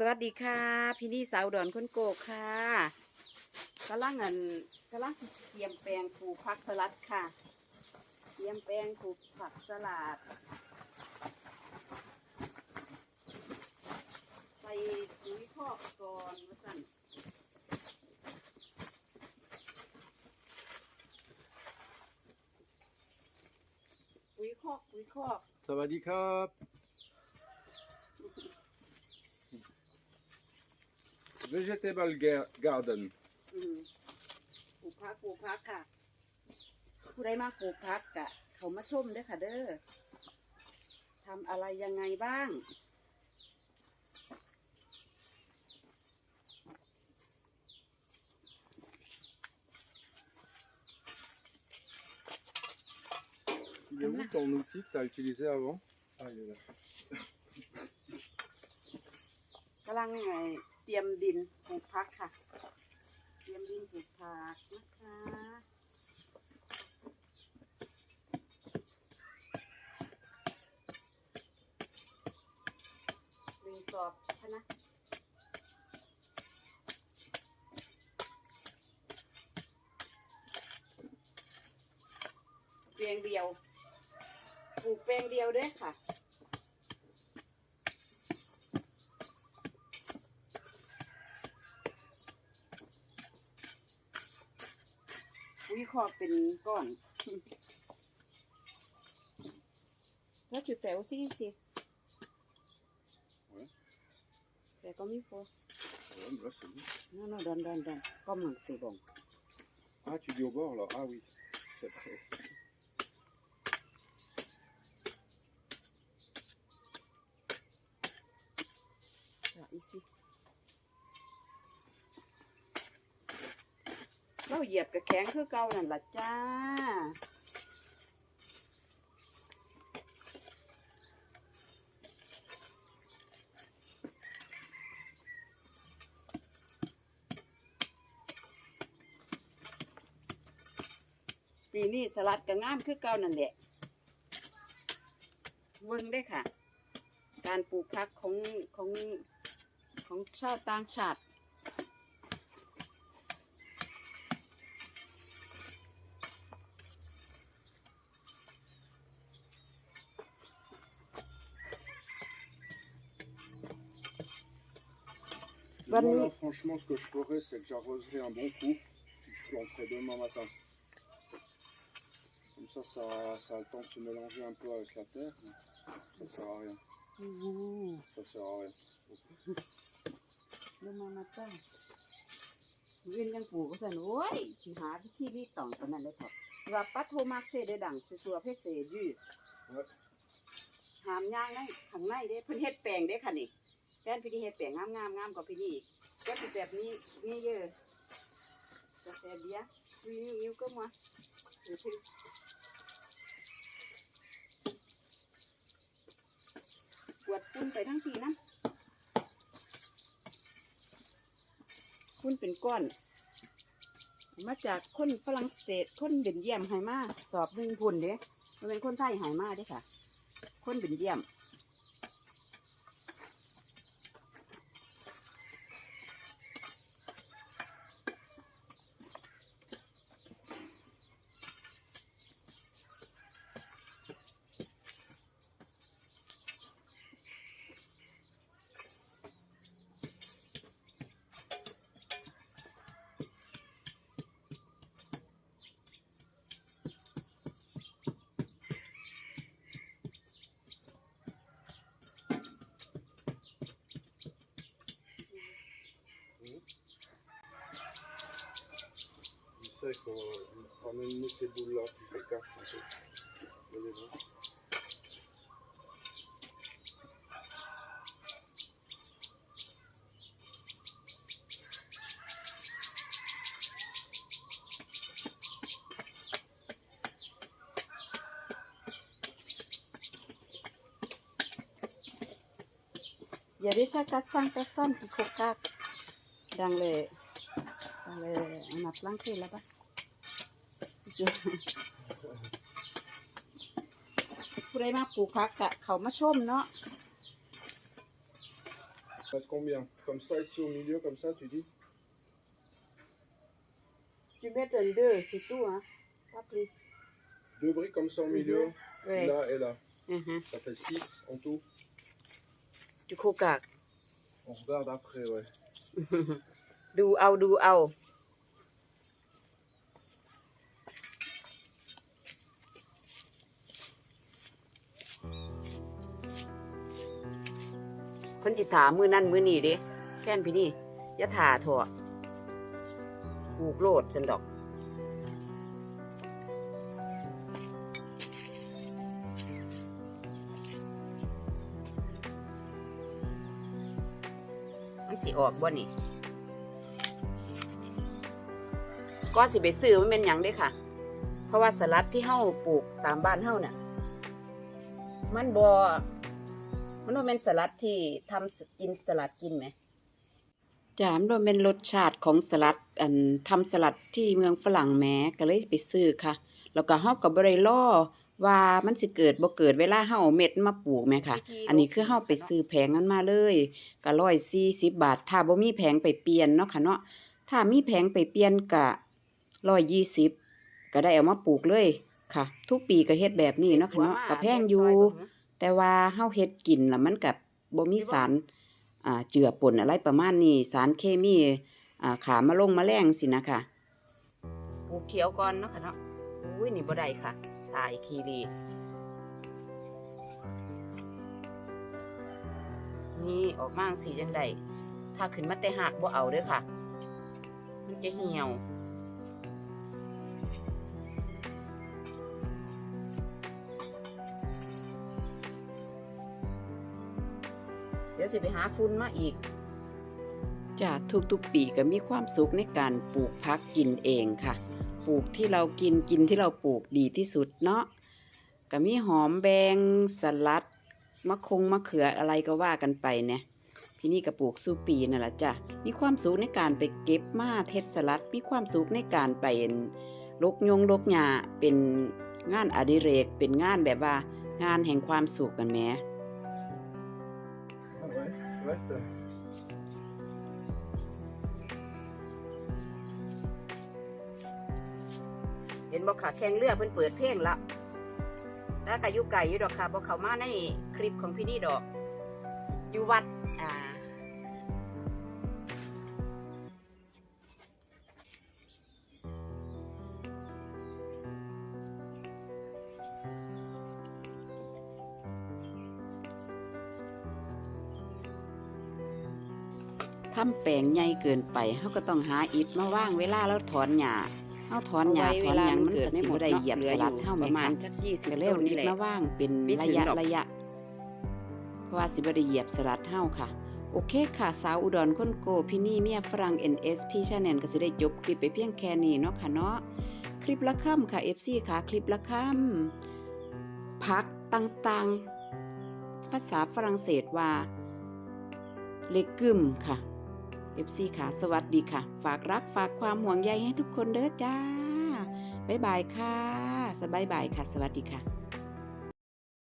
สวัสดีค่ะ พี่นี่สาวดอนคนโกกค่ะกำลังเงินกำลังเตรียมแปลงปลูกผักสลัดค่ะ เตรียมแปลงปลูกผักสลัดใส่ปุ๋ยคอกก่อนว่าสั่นปุ๋ยคอกปุ๋ยคอก สวัสดีครับ Vegetable Ga- Garden อืมปลูกพักปลูกพักค่ะ ผู้ใดมาปลูกพักกะ เขามาชมเด้อค่ะเด้อทำอะไรยังไงบ้าง Il est où ton outil que tu as utilisé avant Ah, il est là. กำลังไง เตรียมดินปลูกพักค่ะ เตรียมดินปลูกผักนะคะหนึ่งสอบพะนะเปลียงเดียว ปลูกแปลงเดียวด้วยค่ะ วิเคราะห์เป็นก้อน Là, tu fais aussi ici. Ouais. Fais comme il faut. Ouais, mais là, c'est bon. Non, non, donne, donne, donne. Comme c'est bon. Ah, tu dis au bord là Ah oui, c'est prêt. Ça, ici. เราเหยียบกับแข็งคือเก่านั่นล่ะจ้าปีนี้สลัดก็งามคือเก่านั่นแหละเบิ่งได้ค่ะ การปลูกพักของของของชาวต่างชาติ Moi, Bonne là, nuit. franchement, ce que je ferais, c'est que j'arroserais un bon coup, puis je planterais demain matin. Comme ça, ça, ça a le temps de se mélanger un peu avec la terre. mais Ça sert à rien. อืม Ça sert à rien. เรื่องมามาตั้งยืนยังปลูกก็สันโอ้ยสิหาพิธีรีตองปานนั้นเลยครับว่าปัทโทมากเชเดดังชัวๆเพเสยืด Ouais. หามย่างในข้างในเด้เพิ่นเฮ็ดแปลงเด้ค่ะนี่ แฟนพี่นี่เฮ็ดแปลงงามๆงามกว่าพี่นี่ก็สิแบบนี้นี่เยอะกาแฟเบียร์นี่นิ้วก็มาหรือพี่กวดฟุ้นไปทั้งทีนะฟุ้นเป็นก้อน มาจากคนฝรั่งเศสคนเบนเยียมให้มาสอบหนึ่งพุ่นเด้มันเป็นคนไทยให้มาเด้ค่ะ คนเบนเยียม Ça, il faut euh, ramener ces boules-là, tu les casses un peu. Allez voir. il y a déjà 400 personnes qui croquent. dans les dans les on a planté là-bas Je- ผู้ใดมาปลูกผักกะเขามาชมเนาะ Mettre combien Comme ça, ici au milieu, comme ça, tu dis Tu mets un deux, c'est tout, hein. Pas plus. Deux briques comme ça au milieu, Ouais. là et là. อือฮึ Ça fait 6 en tout. จุโคกาก On regarde après, ouais. ดูเอาดูเอา คนจิถามมือนั่นมือนี่เด้แค่นพี่นี่ย่าถาถั่วปลูกโลดจนดอกมันสิออกบ่นี่ก็สิไปซื้อมันเป็นหยังเด้ค่ะ เพราะว่าสลัดที่เฮาปลูกตามบ้านเฮาเนี่ยมันบ่ มันบ่แม่นสลัดที่ทำกินสลัดกินไหมจ้ามันบ่แม่นรสชาติของสลัดอันทำสลัดที่เมืองฝรั่งแหมก็เลยไปซื้อค่ะ แล้วก็เฮาก็บ่ได้รอว่ามันสิเกิดบ่เกิดเวลาเฮาเอาเม็ดมาปลูกแหมค่ะ อันนี้คือเฮาไปซื้อแผงนั้นมาเลยก็140บาท ถ้าบ่มีแผงไปเปลี่ยนเนาะค่ะเนาะถ้ามีแผงไปเปลี่ยนกะร้อยยี่สิบก็ได้เอามาปลูกเลยค่ะ ทุกปีก็เฮ็ดแบบนี้เนาะค่ะเนาะก็แพงอยู่ แต่ว่าเฮาเฮ็ดกินแล้วมันกับบ่มีสารอ่าเจือปนอะไรประมาณนี้สารเคมีอ่าขามาลงมาแรงสินะค่ะปลูกเขียวก่อนเนาะค่ะเนาะอุ้ยนี่บ่ได้ค่ะตายคีรีนี่ออกมาสีจังไดถ้าขึ้นมาแต่หักบ่เอาเด้อค่ะ มันจะเหี่ยว ดี๋ยวสิไปหาฟุ้นมาอีกจ้ะทุกๆปีก็มีความสุขในการปลูกพักกินเองค่ะ ปลูกที่เรากินกินที่เราปลูกดีที่สุดเนาะก็มีหอมแบงสลัดมะคงมะเขืออะไรก็ว่ากันไปเนี่ยพี่นี่ก็ปลูกสูปีนั่นแหละจ้ะมีความสุขในการไปเก็บมาเทศสลัด มีความสุขในการไปลกยงลกหญ้าเป็นงานอดิเรกเป็นงานแบบว่างานแห่งความสุขกันแหม Ah Nuestra. เห็นบอกขาแข่งเรือเพิ่นเปิดเพลงละแล้วก็อยู่ไก่อยู่ดอกค่ะบอกเขามาในคลิปของพี่นี่ดอก อยู่วัดอ่า ทำแปลงใหญ่เกินไปเฮาก็ต้องหาอิฐมาว่างเวลาเราถอนหญ้าเฮาถอนหญ้าถอนหยังมันก็สิบ่ได้เหยียบสลัดเฮาปแม่ระมาค่ะณจักยี่สิบก็เลยเอาต้นอินี่ฐแหละมาว่างเป็นไม่ถึระงยะหรอกระยะเพราะว่าสิบ่ได้เหยียบสลัดเฮาค่ะโอเคค่ะ สาวอุดรคนโกพี่นี่เมียฝรั่ง NS พี่ชาแนลก็สิได้จบคลิปไปเพียงแค่นี้เนาะค่ะเนาะคลิปละค่ำค่ะ FC ค่ะคลิปละค่ำพักต่างๆ ภาษาฝรั่งเศสว่าเลกึมค่ะ FC ค่ะ สวัสดีค่ะ ฝากรักฝากความห่วงใยให้ทุกคนเด้อจ้า บ๊ายบายค่ะ สบายบายค่ะ สวัสดีค่ะ